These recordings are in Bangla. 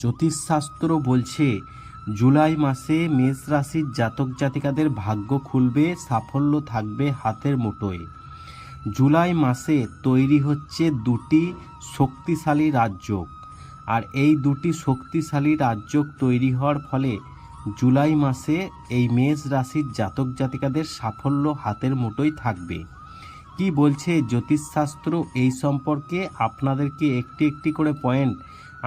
জ্যোতিষশাস্ত্র বলছে, জুলাই মাসে মেষ রাশির জাতক জাতিকাদের ভাগ্য খুলবে, সাফল্য থাকবে হাতের মুঠোয়। জুলাই মাসে তৈরি হচ্ছে দুটি শক্তিশালী রাজ্য আর এই দুটি শক্তিশালী রাজ্য তৈরি হওয়ার ফলে জুলাই মাসে এই মেষ রাশির জাতক জাতিকাদের সাফল্য হাতের মুঠোয় থাকবে। কি বলছে জ্যোতিষশাস্ত্র এই সম্পর্কে? আপনাদেরকে একটি একটি করে পয়েন্ট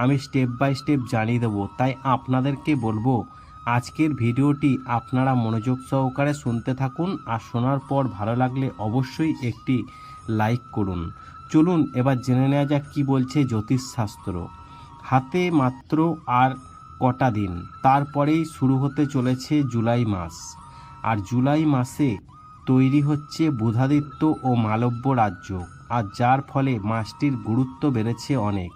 আমি স্টেপ বাই স্টেপ জানিয়ে দেবো, তাই আপনাদেরকে বলব, আজকের ভিডিওটি আপনারা মনোযোগ সহকারে শুনতে থাকুন আর শোনার পর ভালো লাগলে অবশ্যই একটি লাইক করুন। চলুন, এবার জেনে নেওয়া যাক কী বলছে জ্যোতিষশাস্ত্র। হাতে মাত্র আর কটা দিন, তারপরেই শুরু হতে চলেছে জুলাই মাস। আর জুলাই মাসে তৈরি হচ্ছে বুধাদিত্য ও মালব্য রাজ্য, আর যার ফলে মাসটির গুরুত্ব বেড়েছে অনেক।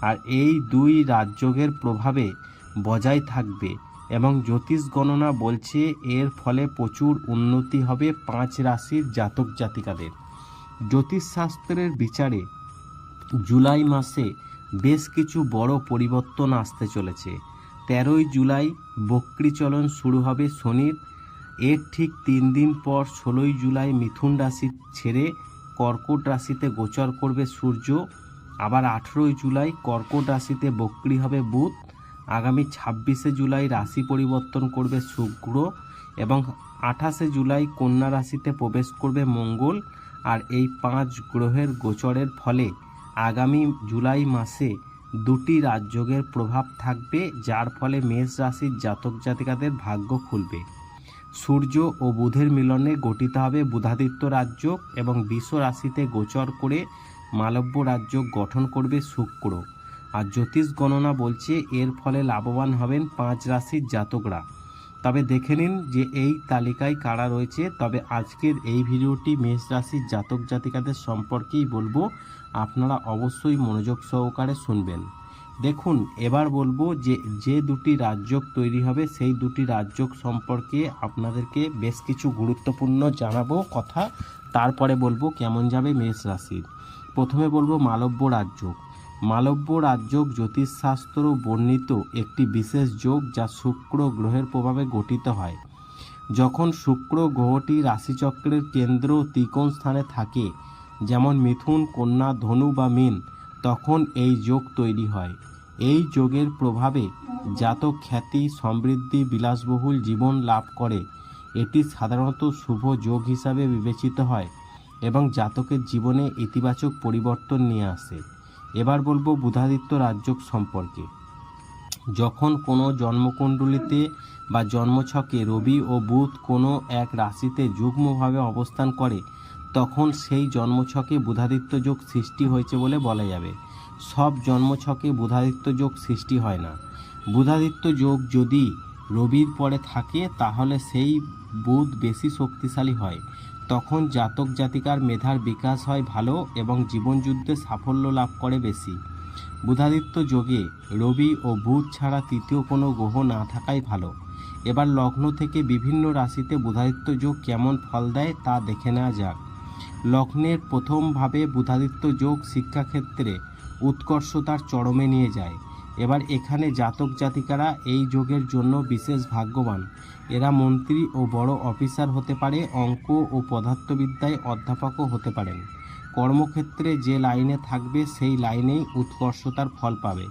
আর এই দুই রাজযোগের প্রভাবে বজায় থাকবে এবং জ্যোতিষ গণনা বলছে এর ফলে প্রচুর উন্নতি হবে পাঁচ রাশির জাতক জাতিকাদের। জ্যোতিষশাস্ত্রের বিচারে জুলাই মাসে বেশ কিছু বড় পরিবর্তন আসতে চলেছে। তেরোই জুলাই বক্রীচলন শুরু হবে শনির। এর ঠিক তিন দিন পর ষোলোই জুলাই মিথুন রাশি ছেড়ে কর্কট রাশিতে গোচর করবে সূর্য। আবার আঠেরোই জুলাই কর্কট রাশিতে বক্রি হবে বুধ। আগামী ছাব্বিশে জুলাই রাশি পরিবর্তন করবে শুক্র এবং আঠাশে জুলাই কন্যা রাশিতে প্রবেশ করবে মঙ্গল আর এই পাঁচ গ্রহের গোচরের ফলে আগামী জুলাই মাসে দুটি রাজযোগের প্রভাব থাকবে, যার ফলে মেষ রাশির জাতক জাতিকাদের ভাগ্য খুলবে। সূর্য ও বুধের মিলনে গঠিত হবে বুধাদিত্য রাজ্য এবং বিশ্ব রাশিতে গোচর করে মালব্য রাজ্য গঠন করবে শুক্র। আর জ্যোতিষ গণনা বলছে এর ফলে লাভবান হবেন পাঁচ রাশির জাতকরা। তবে দেখে নিন যে এই তালিকায় কারা রয়েছে। তবে আজকের এই ভিডিওটি মেষ রাশির জাতক জাতিকাদের সম্পর্কেই বলব। আপনারা অবশ্যই মনোযোগ সহকারে শুনবেন। দেখুন, এবার বলব যে যে দুটি রাজ্যক তৈরি হবে, সেই দুটি রাজ্যক সম্পর্কে আপনাদেরকে বেশ কিছু গুরুত্বপূর্ণ জানাব কথা। তারপরে বলব কেমন যাবে মেষ রাশির। প্রথমে বলব মালব্য রাজ্য মালব্য রাজ্য জ্যোতিষশাস্ত্র বর্ণিত একটি বিশেষ যোগ যা শুক্র গ্রহের প্রভাবে গঠিত হয়। যখন শুক্র গ্রহটি রাশিচক্রের কেন্দ্র ত্রিকোণ স্থানে থাকে, যেমন মিথুন, কন্যা, ধনু বা মীন, তখন এই যোগ তৈরি হয়। এই যোগের প্রভাবে জাতক খ্যাতি, সমৃদ্ধি, বিলাসবহুল জীবন লাভ করে। এটি সাধারণত শুভ যোগ হিসাবে বিবেচিত হয়। এবং জাতকের জীবনে ইতিবাচক পরিবর্তন নিয়ে আসে। এবার বলব বুধাদিত্য রাজযোগ সম্পর্কে। যখন কোনো জন্মকুণ্ডলিতে বা জন্মছকে রবি ও বুধ কোনো এক রাশিতে যুগ্মভাবে অবস্থান করে, তখন সেই জন্মছকে বুধাদিত্য যোগ সৃষ্টি হয়েছে বলে বলা যাবে। সব জন্মছকে বুধাদিত্য যোগ সৃষ্টি হয় না। বুধাদিত্য যোগ যদি রবির পরে থাকে, তাহলে সেই বুধ বেশি শক্তিশালী হয়। তখন জাতক জাতিকার মেধার বিকাশ হয় ভালো এবং জীবনযুদ্ধে সাফল্য লাভ করে বেশি। বুধাদিত্য যোগে রবি ও বুধ ছাড়া তৃতীয় কোনো গ্রহ না থাকাই ভালো। এবার লগ্ন থেকে বিভিন্ন রাশিতে বুধাদিত্য যোগ কেমন ফল দেয় তা দেখে নেওয়া যাক। লগ্নের প্রথমভাবে বুধাদিত্য যোগ শিক্ষাক্ষেত্রে উৎকর্ষতার চরমে নিয়ে যায়। এবার এখানে জাতক জাতিকারা এই যোগের জন্য বিশেষ ভাগ্যবান। এরা মন্ত্রী ও বড় অফিসার হতে পারে, অঙ্ক ও পদার্থবিদ্যায় অধ্যাপকও হতে পারেন। কর্মক্ষেত্রে যে লাইনে থাকবে, সেই লাইনেই উৎকর্ষতার ফল পাবে।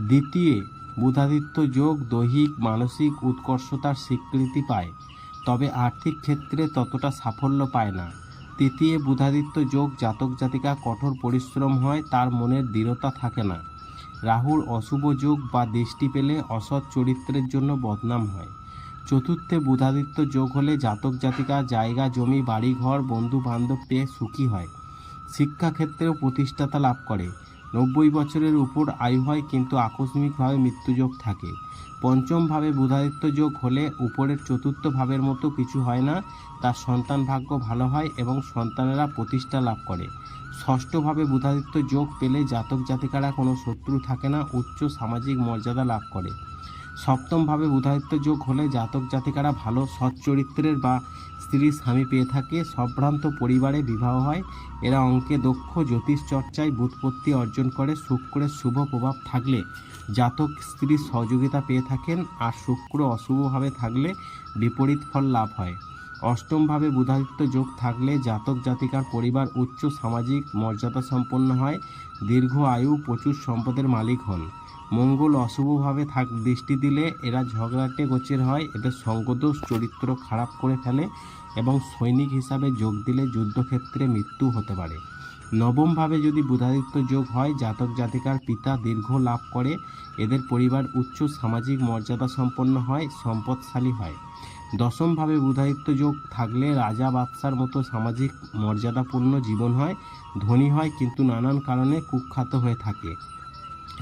দ্বিতীয়, বুধাদিত্য যোগ দৈহিক, মানসিক উৎকর্ষতার স্বীকৃতি পায়, তবে আর্থিক ক্ষেত্রে ততটা সাফল্য পায় না। তৃতীয়, বুধাদিত্য যোগ জাতক জাতিকা কঠোর পরিশ্রম হয়, তার মনের দৃঢ়তা থাকে না। রাহুর অশুভ যোগ বা দৃষ্টি পেলে অসৎ চরিত্রের জন্য বদনাম হয়। চতুর্থে বুধাদিত্য যোগ হলে জাতক জাতিকা, জায়গা, জমি বাড়িঘর বন্ধু বান্ধব পেয়ে সুখী হয়। শিক্ষাক্ষেত্রেও প্রতিষ্ঠাতা লাভ করে। নব্বই বছরের উপর আয়ু হয় কিন্তু আকস্মিকভাবে মৃত্যুযোগ থাকে। পঞ্চমভাবে বুধাদিত্য যোগ হলে উপরের চতুর্থ ভাবের মতো কিছু হয় না। তার সন্তান ভাগ্য ভালো হয় এবং সন্তানেরা প্রতিষ্ঠা লাভ করে। ষষ্ঠভাবে বুধাদিত্য যোগ পেলে জাতক জাতিকারা কোনো শত্রু থাকে না, উচ্চ সামাজিক মর্যাদা লাভ করে। সপ্তমভাবে বুধাদিত্য যোগ হলে জাতক জাতিকারা ভালো সৎ চরিত্রের বা স্ত্রী স্বামী পেয়ে থাকে সম্ভ্রান্ত পরিবারে বিবাহ হয়। এরা অঙ্কে দক্ষ, জ্যোতিষ চর্চায় বুৎপত্তি অর্জন করে, শুক্রের শুভ প্রভাব থাকলে জাতক স্ত্রীর সহযোগিতা পেয়ে থাকেন, আর শুক্র অশুভভাবে থাকলে বিপরীত ফল লাভ হয়। অষ্টমভাবে বুধাদিত্য যোগ থাকলে জাতক জাতিকার পরিবার উচ্চ সামাজিক মর্যাদা সম্পন্ন হয়, দীর্ঘ আয়ু, প্রচুর সম্পদের মালিক হন। মঙ্গল অশুভভাবে থাক, দৃষ্টি দিলে এরা ঝগড়াটে গোচের হয়, এদের সঙ্গদোষ চরিত্র খারাপ করে ফেলে এবং সৈনিক হিসাবে যোগ দিলে যুদ্ধক্ষেত্রে মৃত্যু হতে পারে। নবমভাবে যদি বুধাদিত্য যোগ হয়, জাতক জাতিকার পিতা দীর্ঘ লাভ করে, এদের পরিবার উচ্চ সামাজিক মর্যাদা সম্পন্ন হয়, সম্পদশালী হয়। দশমভাবে বুধাদিত্য যোগ থাকলে রাজা বাদশার মতো সামাজিক মর্যাদাপূর্ণ জীবন হয়, ধনী হয়, কিন্তু নানান কারণে কুখ্যাত হয়ে থাকে।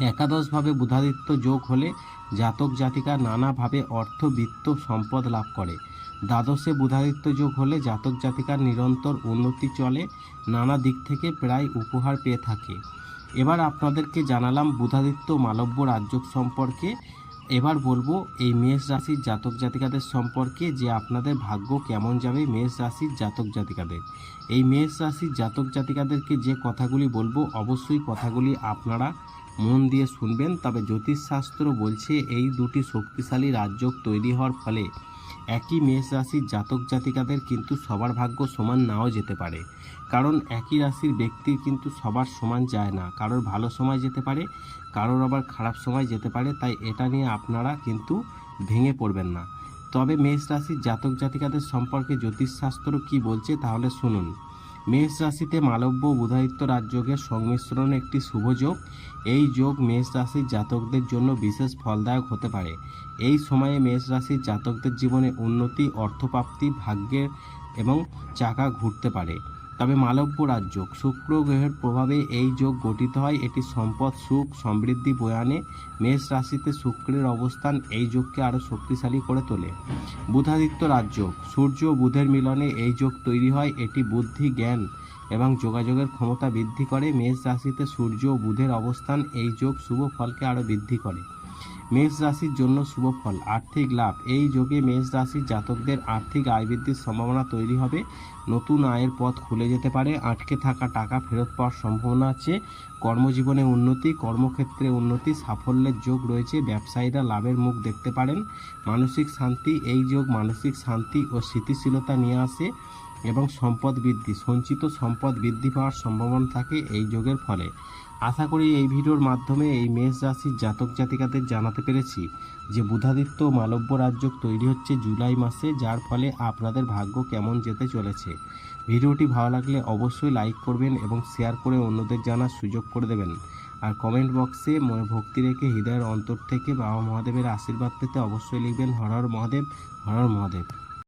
একাদশভাবে বুধাদিত্য যোগ হলে জাতক জাতিকা নানাভাবে অর্থ, বিত্ত, সম্পদ লাভ করে। দ্বাদশে বুধাদিত্য যোগ হলে জাতক জাতিকার নিরন্তর উন্নতি চলে, নানা দিক থেকে প্রায় উপহার পেয়ে থাকে। এবার আপনাদেরকে জানালাম বুধাদিত্য মালব্য রাজযোগ সম্পর্কে। এবার বলব, এই মেষ রাশির জাতক জাতিকাদের সম্পর্কে যে আপনাদের ভাগ্য কেমন যাবে মেষ রাশির জাতক জাতিকাদের। এই মেষ রাশির জাতক জাতিকাদেরকে যে কথাগুলি বলব, অবশ্যই কথাগুলি আপনারা মন দিয়ে শুনবেন, তবে জ্যোতিষশাস্ত্র বলছে এই দুটি শক্তিশালী রাজযোগ তৈরি হওয়ার ফলে একই মেষ রাশির জাতক জাতিকাদের কিন্তু সবার ভাগ্য সমান নাও যেতে পারে। কারণ একই রাশির ব্যক্তির কিন্তু সবার সমান যায় না। কারোর ভালো সময় যেতে পারে, কারোর আবার খারাপ সময় যেতে পারে, তাই এটা নিয়ে আপনারা কিন্তু ভেঙে পড়বেন না। তবে মেষ রাশির জাতক জাতিকাদের সম্পর্কে জ্যোতিষশাস্ত্র কি বলছে তাহলে শুনুন। মেষ রাশিতে মালব্য বুধায়িত্ব রাজযোগের সংমিশ্রণ একটি শুভ যোগ। এই যোগ মেষ রাশির জাতকদের জন্য বিশেষ ফলদায়ক হতে পারে। এই সময়ে মেষ রাশির জাতকদের জীবনে উন্নতি, অর্থপ্রাপ্তি, ভাগ্যের এবং চাকা ঘুরতে পারে। তবে মালব্য রাজযোগ শুক্র গ্রহের প্রভাবে এই যোগ গঠিত হয়। এটি সম্পদ, সুখ, সমৃদ্ধি বয়ানে মেষ রাশিতে শুক্রের অবস্থান এই যোগকে আরও শক্তিশালী করে তোলে। বুধাদিত্য রাজযোগ সূর্য বুধের মিলনে এই যোগ তৈরি হয়। এটি বুদ্ধি, জ্ঞান এবং যোগাযোগের ক্ষমতা বৃদ্ধি করে। মেষ রাশিতে সূর্য ও বুধের অবস্থান এই যোগ শুভ ফলকে আরও বৃদ্ধি করে। মেষ রাশির জন্য শুভ ফল, আর্থিক লাভ। এই যোগে মেষ রাশির জাতকদের আর্থিক আয় বৃদ্ধির সম্ভাবনা তৈরি হবে। নতুন আয়ের পথ খুলে যেতে পারে। আটকে থাকা টাকা ফেরত পাওয়ার সম্ভাবনা আছে। কর্মজীবনে উন্নতি, কর্মক্ষেত্রে উন্নতি, সাফল্যের যোগ রয়েছে। ব্যবসায়ীরা লাভের মুখ দেখতে পারেন। মানসিক শান্তি, এই যোগ মানসিক শান্তি ও স্থিতিশীলতা নিয়ে আসে এবং সম্পদ বৃদ্ধি, সঞ্চিত সম্পদ বৃদ্ধি পাওয়ার সম্ভাবনা থাকে এই যোগের ফলে। আশা করি এই ভিডিওর মাধ্যমে এই মেষ রাশির জাতক জাতিকাদের জানাতে পেরেছি যে বুধাদিত্য মালব্য রাজ্য তৈরি হচ্ছে জুলাই মাসে, যার ফলে আপনাদের ভাগ্য কেমন যেতে চলেছে। ভিডিওটি ভালো লাগলে অবশ্যই লাইক করবেন এবং শেয়ার করে অন্যদের জানার সুযোগ করে দেবেন। আর কমেন্ট বক্সে মনে ভক্তি রেখে হৃদয়ের অন্তর থেকে বাবা মহাদেবের আশীর্বাদ পেতে অবশ্যই লিখবেন হর হর মহাদেব, হর হর মহাদেব।